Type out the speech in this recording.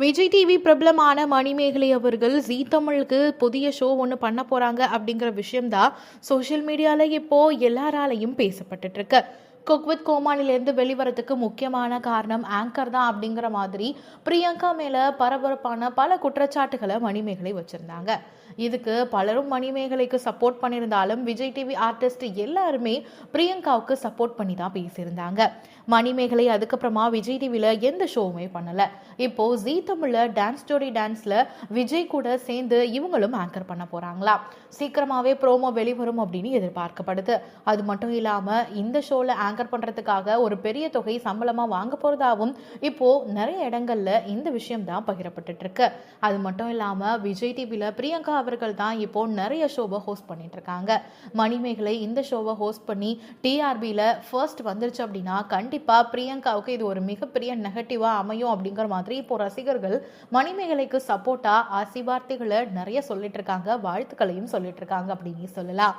Vijay TV பிரபலமான மணிமேகலை அவர்கள் ஜீ தமிழுக்கு புதிய ஷோ ஒன்று பண்ண போகிறாங்க அப்படிங்கிற விஷயம்தான் சோஷியல் மீடியாவில் இப்போ எல்லாராலையும் பேசப்பட்டுட்டு இருக்கு. குக் வித் கோமாளிலேருந்து வெளிவரத்துக்கு முக்கியமான காரணம் ஆங்கர் தான் அப்படிங்கிற மாதிரி பிரியங்கா மேலே பரபரப்பான பல குற்றச்சாட்டுகளை மணிமேகலை வச்சுருந்தாங்க. இதுக்கு பலரும் மணிமேகலைக்கு சப்போர்ட் பண்ணியிருந்தாலும் விஜய் டிவி ஆர்டிஸ்ட் எல்லாருமே பிரியங்காவுக்கு சப்போர்ட் பண்ணி தான் பேசியிருந்தாங்க. மணிமேகலை அதுக்கப்புறமா விஜய் டிவியில் எந்த ஷோவுமே பண்ணலை. இப்போ ஜீ தமிழில் டான்ஸ் ஸ்டோரி டான்ஸில் விஜய் கூட சேர்ந்து இவங்களும் ஆங்கர் பண்ண போகிறாங்களா சீக்கிரமாகவே ப்ரோமோ வெளிவரும் அப்படின்னு எதிர்பார்க்கப்படுது. அது மட்டும் இல்லாமல் இந்த ஷோவில் ஆங்கர் பண்ணுறதுக்காக ஒரு பெரிய தொகை சம்பளமாக வாங்க போகிறதாவும் இப்போது நிறைய இடங்கள்ல இந்த விஷயம் தான் பகிரப்பட்டுட்டு இருக்கு. அது மட்டும் இல்லாமல் விஜய் டிவியில் பிரியங்கா அவர்கள் தான் இப்போ நிறைய ஷோவை ஹோஸ்ட் பண்ணிட்டு இருக்காங்க மணிமேகலை இந்த ஷோவை ஹோஸ்ட் பண்ணி டிஆர்பியில் ஃபர்ஸ்ட் வந்துருச்சு அப்படின்னா கண்டிப்பாக பிரியங்காவுக்கு இது ஒரு மிகப்பெரிய நெகட்டிவாக அமையும் அப்படிங்கிற மாதிரி இப்போ ரசிகர்கள் மணிமேகலைக்கு சப்போர்ட்டாக ஆசி வார்த்தைகளை நிறைய சொல்லிட்டு இருக்காங்க வாழ்த்துக்களையும் சொல்லிட்டு இருக்காங்க அப்படின்னு சொல்லலாம்.